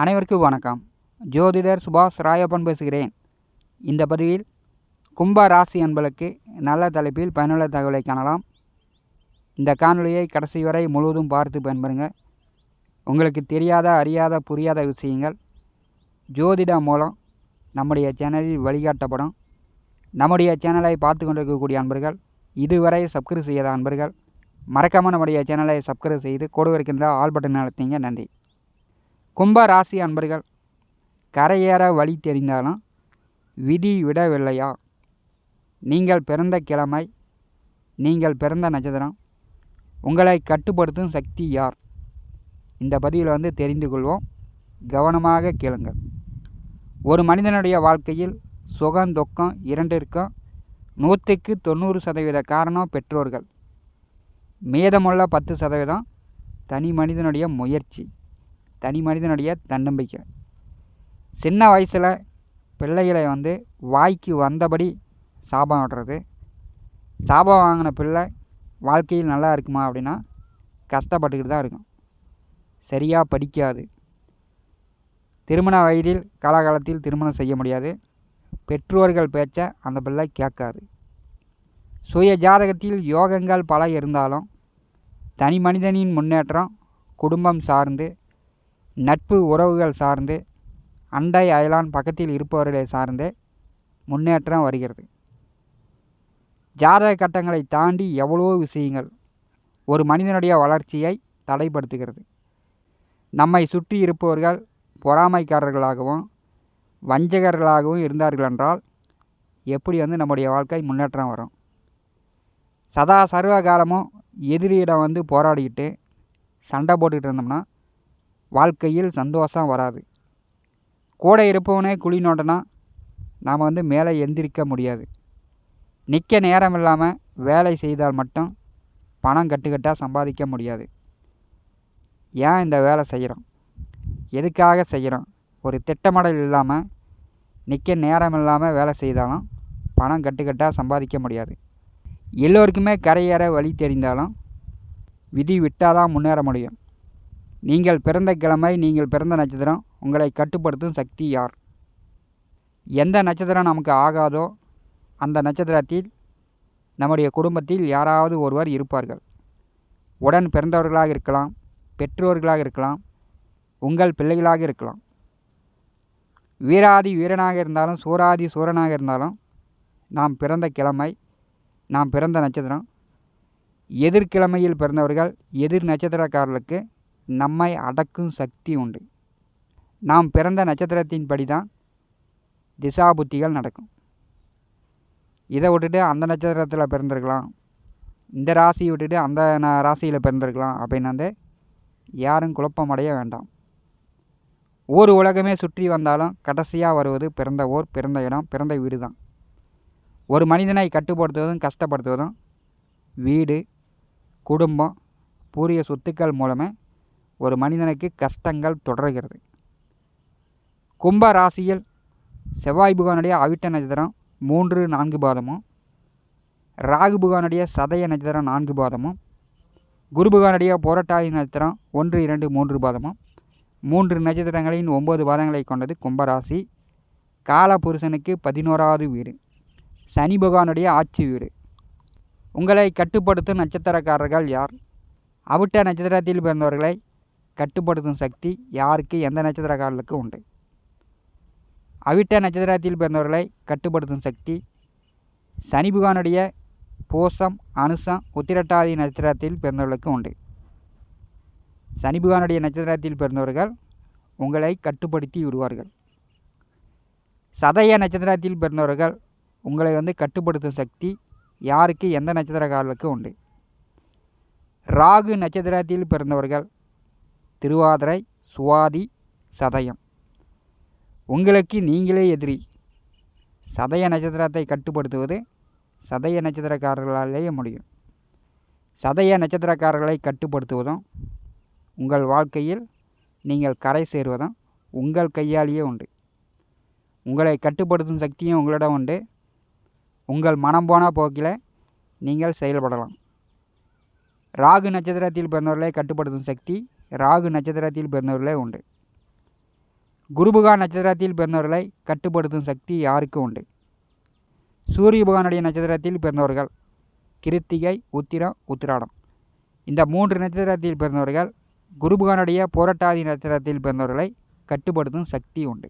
அனைவருக்கும் வணக்கம். ஜோதிடர் சுபாஷ் ராயப்பன் பேசுகிறேன். இந்த பதிவில் கும்ப ராசி என்பதற்கு நல்ல தலைப்பில் பயனுள்ள தகவலை காணலாம். இந்த காணொலியை கடைசி வரை முழுவதும் பார்த்து பயன்பெறுங்க உங்களுக்கு தெரியாத அறியாத புரியாத விஷயங்கள் ஜோதிடம் மூலம் நம்முடைய சேனலில் வழிகாட்டப்படும். நம்முடைய சேனலை பார்த்து கொண்டிருக்கக்கூடிய அன்பர்கள் இதுவரை சப்ஸ்கிரைப் செய்யாத அன்பர்கள் மறக்காமல் நம்முடைய சேனலை சப்ஸ்கிரைப் செய்து கொடு இருக்கின்ற ஆல் பட்டன் அழுத்திங்க. நன்றி. கும்ப ராசி அன்பர்கள் கரையேற வழி தெரிந்தாலும் விதி விடவில்லையா? நீங்கள் பிறந்த கிழமை நீங்கள் பிறந்த நட்சத்திரம் உங்களை கட்டுப்படுத்தும் சக்தி யார்? இந்த பதிவில் வந்து தெரிந்து கொள்வோம். கவனமாக கேளுங்கள். ஒரு மனிதனுடைய வாழ்க்கையில் சுகம் துக்கம் இரண்டிற்கும் நூற்றுக்கு தொண்ணூறு சதவீத காரணம் பெற்றோர்கள். மீதமுள்ள பத்து சதவீதம் தனி மனிதனுடைய முயற்சி. தனி மனிதனுடைய தன்னம்பிக்கை. சின்ன வயசில் பிள்ளைகளை வந்து வாய்க்கு வந்தபடி சாபம் விடுறது சாபம் வாங்கின பிள்ளை வாழ்க்கையில் நல்லா இருக்குமா அப்படின்னா கஷ்டப்பட்டுக்கிட்டு தான் இருக்கும். சரியாக படிக்காது. திருமண வயதில் காலகாலத்தில் திருமணம் செய்ய முடியாது. பெற்றோர்கள் பேச்ச அந்த பிள்ளை கேட்காது. சுய ஜாதகத்தில் யோகங்கள் பல இருந்தாலும் தனி மனிதனின் முன்னேற்றம் குடும்பம் சார்ந்து நட்பு உறவுகள் சார்ந்து அண்டை அயலான் பக்கத்தில் இருப்பவர்களை சார்ந்து முன்னேற்றம் வருகிறது. ஜாதக கட்டங்களை தாண்டி எவ்வளோ விஷயங்கள் ஒரு மனிதனுடைய வளர்ச்சியை தடைப்படுத்துகிறது. நம்மை சுற்றி இருப்பவர்கள் பொறாமைக்காரர்களாகவும் வஞ்சகர்களாகவும் இருந்தார்கள் என்றால் எப்படி வந்து நம்முடைய வாழ்க்கை முன்னேற்றம் வரும்? சதா சர்வ காலமும் எதிரியிடம் வந்து போராடிக்கிட்டு சண்டை போட்டுக்கிட்டு இருந்தோம்னா வாழ்க்கையில் சந்தோஷம் வராது. கூட இருப்பவனே குழி நோண்டனா நாம் வந்து மேலே எந்திரிக்க முடியாது. நிற்க நேரம் இல்லாமல் வேலை செய்தால் மட்டும் பணம் கட்டுக்கட்டாக சம்பாதிக்க முடியாது. ஏன் இந்த வேலை செய்கிறோம்? எதுக்காக செய்கிறோம்? ஒரு திட்டமிடல் இல்லாமல் நிற்க நேரம் இல்லாமல் வேலை செய்தாலும் பணம் கட்டுக்கட்டாக சம்பாதிக்க முடியாது. எல்லோருக்குமே கரையேற வழி தெரிந்தாலும் விதி விட்டால் தான் முன்னேற முடியும். நீங்கள் பிறந்த கிழமை நீங்கள் பிறந்த நட்சத்திரம் உங்களை கட்டுப்படுத்தும் சக்தி யார்? எந்த நட்சத்திரம் நமக்கு ஆகாதோ அந்த நட்சத்திரத்தில் நம்முடைய குடும்பத்தில் யாராவது ஒருவர் இருப்பார்கள். உடன் பிறந்தவர்களாக இருக்கலாம் பெற்றோர்களாக இருக்கலாம் உங்கள் பிள்ளைகளாக இருக்கலாம். வீராதி வீரனாக இருந்தாலும் சூராதி சூரனாக இருந்தாலும் நாம் பிறந்த கிழமை நாம் பிறந்த நட்சத்திரம். எதிர்கிழமையில் பிறந்தவர்கள் எதிர் நட்சத்திரக்காரர்களுக்கு நம்மை அடக்கும் சக்தி உண்டு. நாம் பிறந்த நட்சத்திரத்தின்படி தான் திசா புத்திகள் நடக்கும். இதை விட்டுட்டு அந்த நட்சத்திரத்தில் பிறந்திருக்கலாம். இந்த ராசியை விட்டுட்டு அந்த ந- ராசியில் பிறந்திருக்கலாம் அப்படின்னு வந்து யாரும் குழப்பமடைய வேண்டாம். ஒரு உலகமே சுற்றி வந்தாலும் கடைசியாக வருவது பிறந்த ஊர் பிறந்த இடம் பிறந்த வீடு தான் ஒரு மனிதனை கட்டுப்படுத்துவதும் கஷ்டப்படுத்துவதும் வீடு குடும்பம் பூரிய சொத்துக்கள் மூலமே ஒரு மனிதனுக்கு கஷ்டங்கள் தொடர்கிறது. கும்ப ராசியில் செவ்வாய் புகானுடைய அவிட்ட நட்சத்திரம் மூன்று நான்கு பாதமும் ராகு புகானுடைய சதய நட்சத்திரம் நான்கு பாதமும் குரு புகானுடைய புரட்டாதி நட்சத்திரம் ஒன்று இரண்டு மூன்று பாதமும். மூன்று நட்சத்திரங்களின் ஒன்பது பாதங்களை கொண்டது கும்பராசி. காலபுருஷனுக்கு பதினோராவது வீடு. சனி பகவானுடைய ஆட்சி வீடு. உங்களை கட்டுப்படுத்தும் நட்சத்திரக்காரர்கள் யார்? அவிட்ட நட்சத்திரத்தில் பிறந்தவர்களை கட்டுப்படுத்தும் சக்தி யாருக்கு? எந்த நட்சத்திரக்காரர்களுக்கு உண்டு. அவிட்ட நட்சத்திரத்தில் பிறந்தவர்களை கட்டுப்படுத்தும் சக்தி சனிபுகானுடைய பூசம் அனுசம் உத்திரட்டாதி நட்சத்திரத்தில் பிறந்தவர்களுக்கு உண்டு. சனிபுகானுடைய நட்சத்திரத்தில் பிறந்தவர்கள் உங்களை கட்டுப்படுத்தி விடுவார்கள். சதய நட்சத்திரத்தில் பிறந்தவர்கள் உங்களை வந்து கட்டுப்படுத்தும் சக்தி யாருக்கு? எந்த நட்சத்திரக்காரர்களுக்கு உண்டு. ராகு நட்சத்திரத்தில் பிறந்தவர்கள் திருவாதிரை சுவாதி சதயம். உங்களுக்கு நீங்களே எதிரி. சதய நட்சத்திரத்தை கட்டுப்படுத்துவது சதய நட்சத்திரக்காரர்களாலேயே முடியும். சதய நட்சத்திரக்காரர்களை கட்டுப்படுத்துவதும் உங்கள் வாழ்க்கையில் நீங்கள் கரை சேருவதும் உங்கள் கையாலேயே உண்டு. உங்களை கட்டுப்படுத்தும் சக்தியும் உங்களிடம் உண்டு. உங்கள் மனம் போன போக்கில் நீங்கள் செயல்படலாம். ராகு நட்சத்திரத்தில் பிறந்தவர்களை கட்டுப்படுத்தும் சக்தி ராகு நட்சத்திரத்தில் பிறந்தவர்களே உண்டு. குருபுகா நட்சத்திரத்தில் பிறந்தவர்களை கட்டுப்படுத்தும் சக்தி யாருக்கு உண்டு? சூரியபுகானுடைய நட்சத்திரத்தில் பிறந்தவர்கள் கிருத்திகை உத்திரம் உத்திராடம். இந்த மூன்று நட்சத்திரத்தில் பிறந்தவர்கள் குருபுகானுடைய போராட்டாதி நட்சத்திரத்தில் பிறந்தவர்களை கட்டுப்படுத்தும் சக்தி உண்டு.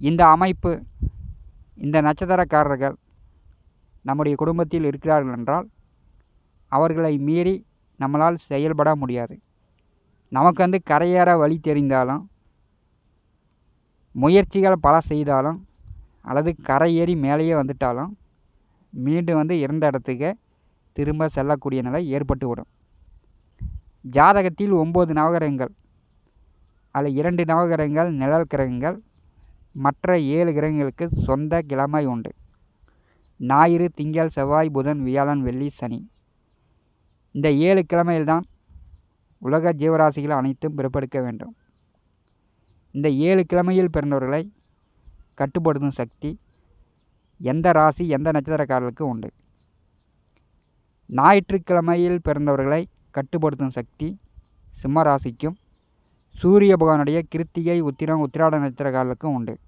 இந்த அமைப்பு இந்த நட்சத்திரக்காரர்கள் நம்முடைய குடும்பத்தில் இருக்கிறார்கள் என்றால் அவர்களை மீறி நம்மளால் செயல்பட முடியாது. நமக்கு வந்து கரையேற வழி தெரிந்தாலும் முயற்சிகள் பல செய்தாலும் அல்லது கரை ஏறி மேலேயே வந்துட்டாலும் மீண்டும் வந்து இருந்த இடத்துக்கு திரும்ப செல்லக்கூடிய நிலை ஏற்பட்டுவிடும். ஜாதகத்தில் ஒம்பது நவகிரகங்கள் அதில் இரண்டு நவகிரகங்கள் நிழல் கிரகங்கள் மற்ற ஏழு கிரகங்களுக்கு சொந்த கிழமை உண்டு. ஞாயிறு திங்கள் செவ்வாய் புதன் வியாழன் வெள்ளி சனி. இந்த ஏழு கிழமையில்தான் உலக ஜீவராசிகள் அனைத்தும் பிறப்பெடுக்க வேண்டும். இந்த ஏழு கிழமையில் பிறந்தவர்களை கட்டுப்படுத்தும் சக்தி எந்த ராசி எந்த நட்சத்திரக்காரர்களுக்கு உண்டு? ஞாயிற்றுக்கிழமையில் பிறந்தவர்களை கட்டுப்படுத்தும் சக்தி சிம்ம ராசிக்கும் சூரிய பகவானுடைய கிருத்திகை உத்திரம் உத்திராட நட்சத்திரக்காரர்களுக்கும் உண்டு.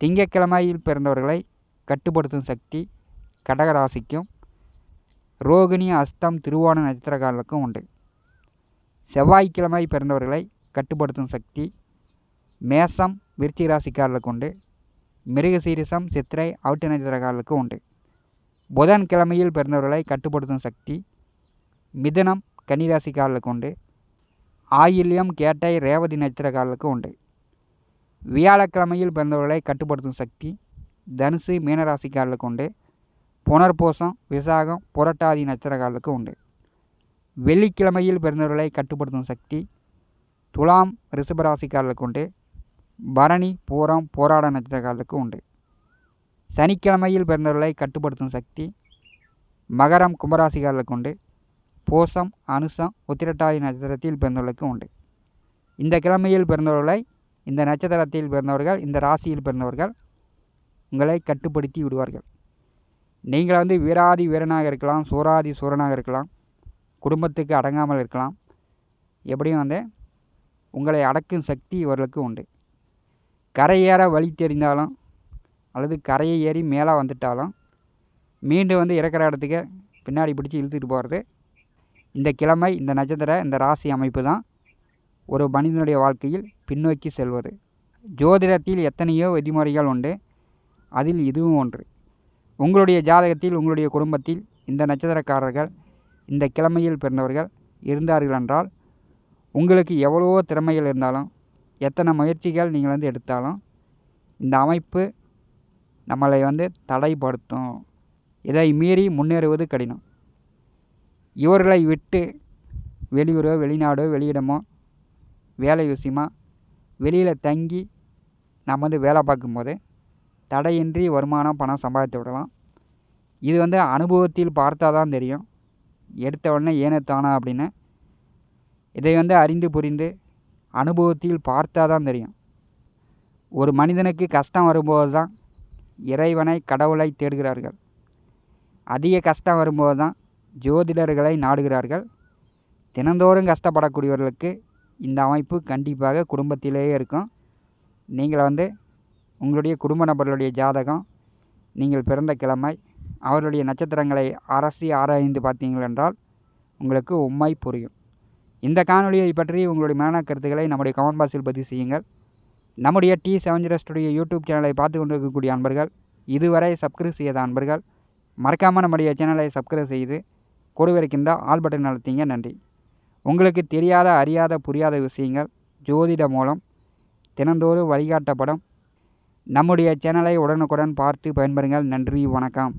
திங்கக்கிழமையில் பிறந்தவர்களை கட்டுப்படுத்தும் சக்தி கடகராசிக்கும் ரோகிணி அஸ்தம் திருவோண நட்சத்திரக்காரர்களுக்கும் உண்டு. செவ்வாய்க்கிழமை பிறந்தவர்களை கட்டுப்படுத்தும் சக்தி மேசம் விருச்சி ராசிக்காரர்களுக்கு உண்டு. மிருகசீரிசம் சித்திரை அவுட்டு நட்சத்திரக்காரர்களுக்கு உண்டு. புதன் கிழமையில் பிறந்தவர்களை கட்டுப்படுத்தும் சக்தி மிதனம் கன்னிராசிக்காரர்களுக்கு உண்டு. ஆயில்யம் கேட்டை ரேவதி நட்சத்திரக்காரர்களுக்கு உண்டு. வியாழக்கிழமையில் பிறந்தவர்களை கட்டுப்படுத்தும் சக்தி தனுசு மீனராசிக்காரர்களுக்கு உண்டு. புனர்பூசம் விசாகம் புரட்டாதி நட்சத்திரக்காரர்களுக்கு உண்டு. வெள்ளிக்கிழமையில் பிறந்தவர்களை கட்டுப்படுத்தும் சக்தி துலாம் ரிஷபராசிக்காரர்களுக்கு உண்டு. பரணி பூரம் போராட நட்சத்திரக்காரர்களுக்கு உண்டு. சனிக்கிழமையில் பிறந்தவர்களை கட்டுப்படுத்தும் சக்தி மகரம் கும்பராசிக்காரர்களுக்கு உண்டு. பூசம் அனுசம் உத்திரட்டாதி நட்சத்திரத்தில் பிறந்தவர்களுக்கு உண்டு. இந்த கிழமையில் பிறந்தவர்களை இந்த நட்சத்திரத்தில் பிறந்தவர்கள் இந்த ராசியில் பிறந்தவர்கள் உங்களை கட்டுப்படுத்தி விடுவார்கள். நீங்கள் வந்து வீராதி வீரனாக இருக்கலாம் சூராதி சூரனாக இருக்கலாம். குடும்பத்துக்கு அடங்காமல் இருக்கலாம். எப்படியும் வந்து உங்களை அடக்கும் சக்தி இவர்களுக்கு உண்டு. கரையேற வழி தெரிந்தாலும் அல்லது கரையை ஏறி மேலே வந்துட்டாலும் மீண்டும் வந்து இறக்குற இடத்துக்கு பின்னாடி பிடிச்சி இழுத்துட்டு போகிறது இந்த கிழமை இந்த நட்சத்திர இந்த ராசி அமைப்பு தான் ஒரு மனிதனுடைய வாழ்க்கையில் பின்னோக்கி செல்வது. ஜோதிடத்தில் எத்தனையோ விதிமுறைகள் உண்டு. அதில் இதுவும் ஒன்று. உங்களுடைய ஜாதகத்தில் உங்களுடைய குடும்பத்தில் இந்த நட்சத்திரக்காரர்கள் இந்த கிழமையில் பிறந்தவர்கள் இருந்தார்கள் என்றால் உங்களுக்கு எவ்வளவோ திறமைகள் இருந்தாலும் எத்தனை முயற்சிகள் நீங்கள் வந்து எடுத்தாலும் இந்த அமைப்பு நம்மளை வந்து தடைப்படுத்தும். இதை மீறி முன்னேறுவது கடினம். இவர்களை விட்டு வெளியூரோ வெளிநாடோ வெளியிடமோ வேலை விஷயமா வெளியில் தங்கி நம்ம வந்து வேலை பார்க்கும்போது தடையின்றி வருமானம் பணம் சம்பாதித்து விடலாம். இது வந்து அனுபவத்தில் பார்த்தா தான் தெரியும். எடுத்த உடனே ஏனோ தானா அப்படின்னு இதை வந்து அறிந்து புரிந்து அனுபவத்தில் பார்த்தா தான் தெரியும். ஒரு மனிதனுக்கு கஷ்டம் வரும்போது தான் இறைவனை கடவுளை தேடுகிறார்கள். அதிக கஷ்டம் வரும்போது தான் ஜோதிடர்களை நாடுகிறார்கள். தினந்தோறும் கஷ்டப்படக்கூடியவர்களுக்கு இந்த அமைப்பு கண்டிப்பாக குடும்பத்திலேயே இருக்கும். நீங்கள் வந்து உங்களுடைய குடும்ப நபர்களுடைய ஜாதகம் நீங்கள் பிறந்த கிழமை அவர்களுடைய நட்சத்திரங்களை அரசி ஆராய்ந்து பார்த்தீங்கள் என்றால் உங்களுக்கு உண்மை புரியும். இந்த காணொலியை பற்றி உங்களுடைய மேலான கருத்துக்களை நம்முடைய கமெண்ட் பாக்ஸில் பதிவு செய்யுங்கள். நம்முடைய டி செவன் யூடியூப் சேனலை பார்த்து கொண்டிருக்கக்கூடிய அன்பர்கள் இதுவரை சப்ஸ்கிரைப் செய்யாத அன்பர்கள் மறக்காமல் நம்முடைய சேனலை சப்ஸ்கிரைப் செய்து கொடுவிருக்கின்ற ஆல் பட்டன் அழுத்திங்க. நன்றி. உங்களுக்கு தெரியாத அறியாத புரியாத விஷயங்கள் ஜோதிட மூலம் தினந்தோறும் வழிகாட்டப்படும். நம்முடைய சேனலை உடனுக்குடன் பார்த்து பயன்பெறுங்கள். நன்றி வணக்கம்.